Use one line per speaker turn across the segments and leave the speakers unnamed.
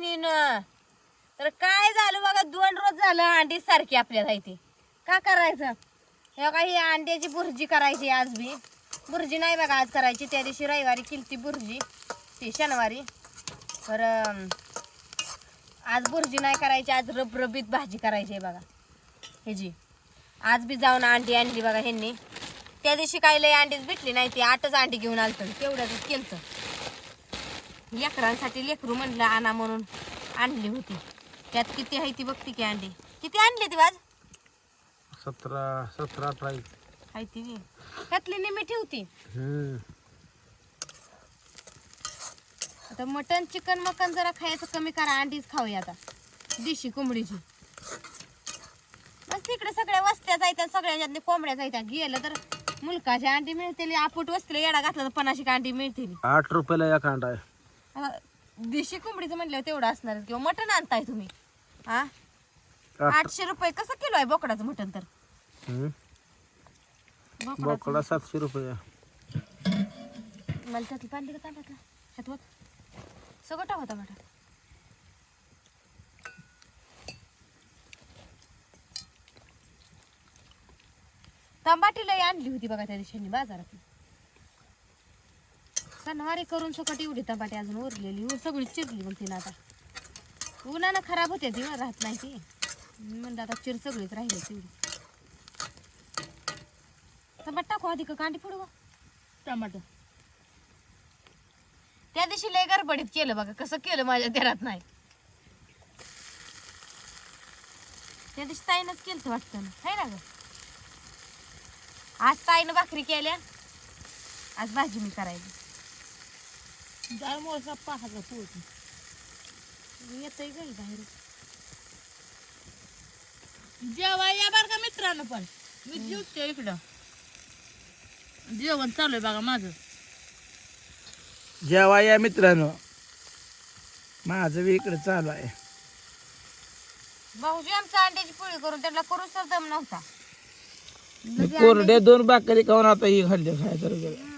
बहिणीनं. तर काय झालं बघा दोन रोज झालं अंडी सारखी आपल्याला इथे. का करायचं? हे बघा ही अंड्याची भुर्जी करायची आज बी भुर्जी नाही बघा आज करायची. त्या दिवशी रविवारी किलती भुर्जी ती शनिवारी. तर आज भुर्जी नाही करायची आज रबरबीत भाजी करायची आहे बघा. ह्याची आज बी जाऊन अंडी आणली बघा ह्यांनी. त्या दिवशी काही लय अंडीच भेटली नाही ती आठच अंडी घेऊन आलतं तेवढ्याच केलतं. लेकरांसाठी लेकरू म्हणलं आणा म्हणून आणली होती. त्यात किती आहे ती बघती की अंडी. किती आणली ती वाज
सतरा सतरा अठरा
आहे ती बी. त्यातली निमी ठेवती. आता मटन चिकन मकन जरा खायचं कमी करा अंडीच खाऊया आता. देशी कोंबडीची. मग तिकडे सगळ्या वस्त्या जायत्या सगळ्याच्यातले कोंबड्या जायत्या गेलं तर मुलकाची अंडी मिळतील आपूट वस्तीला येडा घातला तर पन्नाशी अंडी मिळतील.
आठ रुपयाला एक अंडा आहे.
आता देशी कोंबडीचं म्हणल्यावर तेवढं असणार किंवा मटण आणताय तुम्ही. हा?
आठ
आठशे रुपये कसं किलो आहे बोकडाचं मटण तर?
हम्म.
बोकडाचं
बोकडा सातशे रुपये.
मला त्यातलं पाणी का? ह्यात बघ सगळं टाका टमाटा तांबाटी लई आणली होती बघा त्या दिवशी बाजारात. सणवारी करून सकट एवढी टमाटे अजून उरलेली. उ- सगळी चिरली मग तिनं आता. उन्हानं खराब होते ती राहत नाही ती. म्हणलं आता चिर सगळीच राहिली तेवढी टमाट टाकू आधी का कांडी फोडू? टमाटर. त्या दिवशी लय गडबडीत केलं बघा कसं केलं माझ्या घरात नाही. त्या दिवशी ताईनच केलं वाटतं. ना है ना ग. आज ताईनं भाकरी केल्या आज भाजी मी करायची येतय गई बाहेर?
जेवा या बर का मित्रांनो पण. मी जेवते इकडं. जेवण चालू आहे बघा माझं.
जेवा या मित्रांनो. माझं बी इकडे चालू आहे.
भाऊजी आमच्या अंड्याची पोळी करून त्यांना करू दम नव्हता.
कोरडे दोन बाकरी खाऊन आता ही खाल्ली खायचं गेलं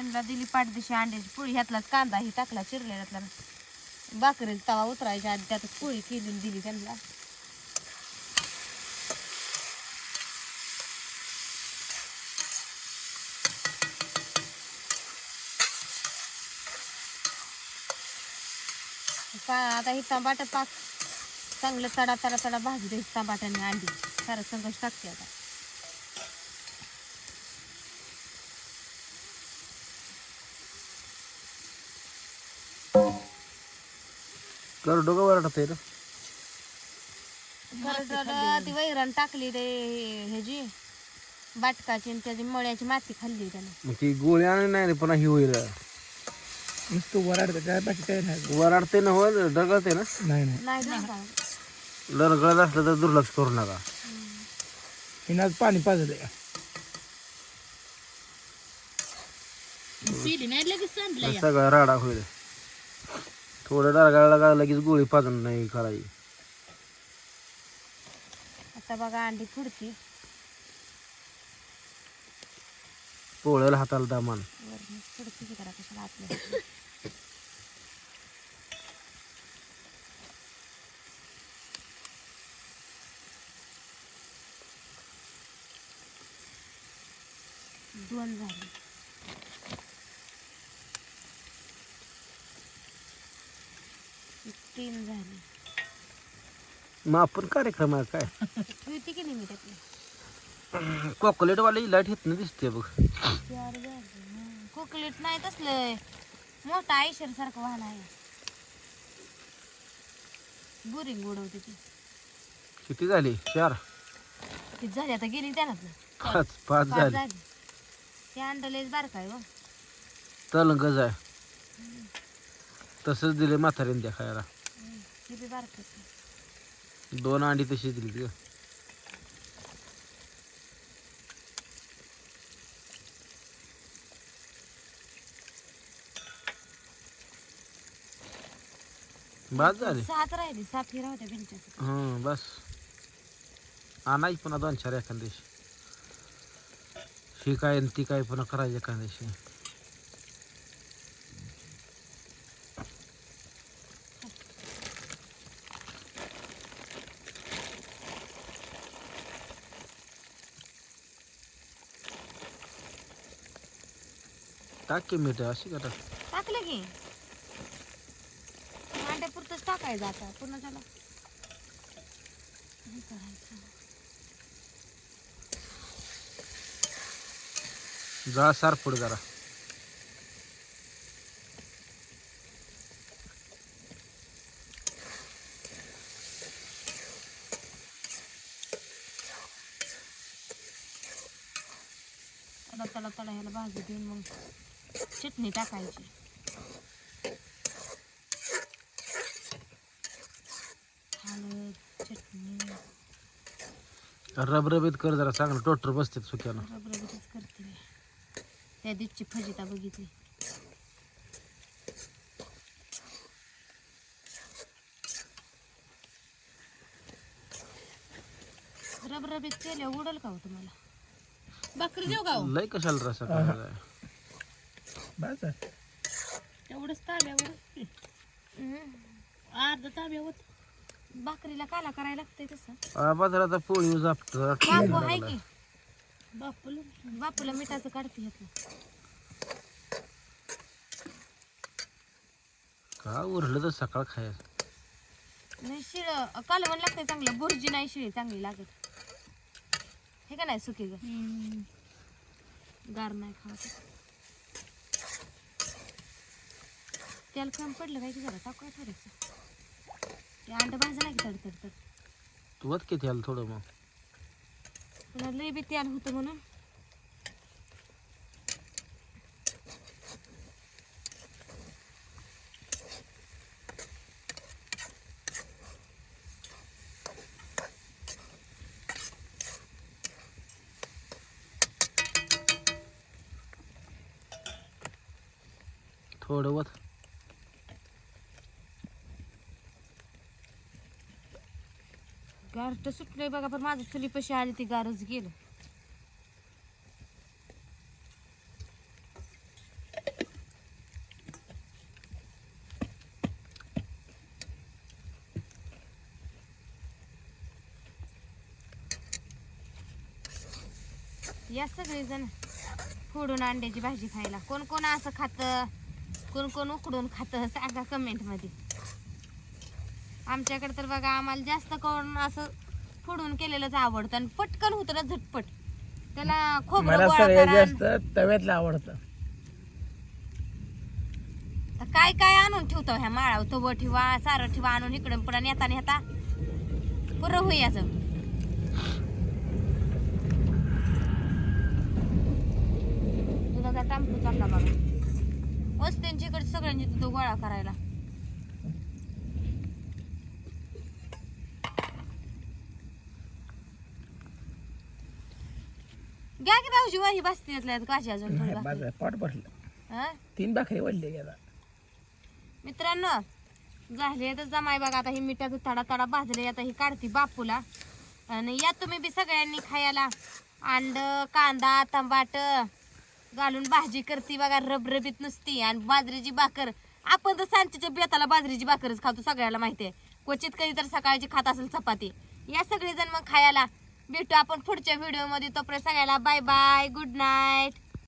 त्यांना दिली पाठदिशी अंड्याची पोळी. ह्यातलाच कांदा ही टाकला चिरलेल्यातला भाकरीला तवा उतरायच्या आधी त्यातच पोळी केली दिली त्यांना. पा आता ही तांबाट पाक. चांगलं तडा तडा तडा भाजी द्यायची तांबाट्याने अंडी. सारं संघर्ष टाकते आता.
करडो का वरडत आहे रे
खरं ती वैरण टाकली ते ह्याची बाटकाची आणि त्याची मळ्याची माती खाल्ली त्याने.
मग ती गोळी आणि नाही रे पुन्हा ही होईल.
नुसतं वराडतं काय बाकी काय नाही.
वराडते ना होईल डगळते ना?
नाही नाही.
लरगळत असलं तर दुर्लक्ष करू नका.
हिनं आज पाणी पाजलं
शिली नाही लगेच सांडलं या
सगळा राडा होईल. थोडं डरगाळला का लगेच गोळी पाजून नाही करायची.
आता बघा अंडी फुडती
पोळ्याला हाताला दामान
फुडती करा कशाला दोन झाले. तीन झाले.
मग आपण कार्यक्रम आहे काय?
ठेवते की नाही मी त्यातली?
लाइट येत नाही दिसते बघ.
चार झाले कोकलेट नाही तसलं मोठा आयशर सारखं वाहन आहे. बोरिंग उडवते ती.
किती झाली? चार?
ती झाली? आता गेली त्यानात
पाच पाच
पाच
झाली.
झाली. ते अंडलेच बारका आहे हो.
तलंगच आहे. तसंच दिले म्हातारीने त्या खायला.
ती बी बारक
दोन अंडी तशी दिली ती. बाद झाली.
सहाच राहिली सात हिरा होत्या भिंच्या
हं बस. आणायची पुन्हा दोन चार एखाद दिवशी ही काय आणि ती काय पुन्हा करायची एखाद्याशी. टाक की मीठ अशी का टाक?
टाकलं की. अंड्यापुरतंच टाकायचं आता हे करायचं.
जा सार जरा.
त्याला त्याला त्याला ह्याला भाजी देऊन मग. चटणी टाकायची. हळद चटणी.
रबरबीत कर जरा चांगलं टोटर बसतात सुक्यानं.
रबरबीतच करते मी. त्या दिवशी फजिता बघितली. रबरबीत केल्या उडल का हो तुम्हाला?
बकरी देऊ का हो?
लय कशाला रसा करायचा
बस आहे.
तेवढंच ताब्यावर अर्ध ताब्यावर.
भाकरीला काला करायला लागतंय तसं.
बाजार आता पोळी जापत.
बापू आहे की?
बापूला.
बापूला मिठाचं काढते घेतलं
का उरलं तर सकाळ खायचं?
नाही शिळ कालवण लागतंय चांगलं. बुर्जी नाही शिळी चांगली लागत. हे का नाही सुकी ग? गार नाही खावत त्याला कमी पडलं काय की जरा टाकू काय थोडंसं. ते अंड भाजलं की तड
तू वत किती आलं थोडं मग?
पुन्हा लई बी तेल होतं म्हणून.
थोडं वत
गारट सुटलंय बघा पण माझं चुली पशी आली ती गारच गेलं. या सगळेजण फोडून अंड्याची भाजी खायला. कोण कोण असं खातं कोण कोण उकडून खातं सांगा कमेंटमध्ये आमच्याकडे तर बघा आम्हाला जास्त करून असं फोडून केलेलंच आवडतं आणि पटकन होतं ना झटपट. त्याला खोबरं
मला
गोळा
सगळ्यात
करा.
जास्त तव्यातलं आवडतं.
तर काय काय आणून ठेवतो ह्या माळावर? तव ठेवा सारं ठेवा आणून इकडे पुढे नेता नेता. पुरं होईयाचं दुधाचा टांपू चालला बघा. वस्त्यांची इकडे सगळ्यांची दूध गोळा करायला. घ्या की भाऊजी वाही बसते काशी अजून थोडी
पोट भरलं.
हा?
तीन भाकरी गेला
मित्रांनो झाले तर जमाय बघा आता ही मिठाचं तडा तडा भाजले आता ही काढते बापूला. आणि या तुम्ही बी सगळ्यांनी खायला. अंड कांदा टमाट घालून भाजी करते बघा रबरबीत नुसती. आणि बाजरीची भाकर. आपण तर सांजेच्या बेताला बाजरीची भाकरच खातो सगळ्याला माहिती आहे. क्वचित कधी तर सकाळची खात असेल चपाती. या सगळेजण मग खायला. भेटू आपण पुढच्या व्हिडिओमध्ये तोपर्यंत सगळ्याला बाय बाय गुड नाईट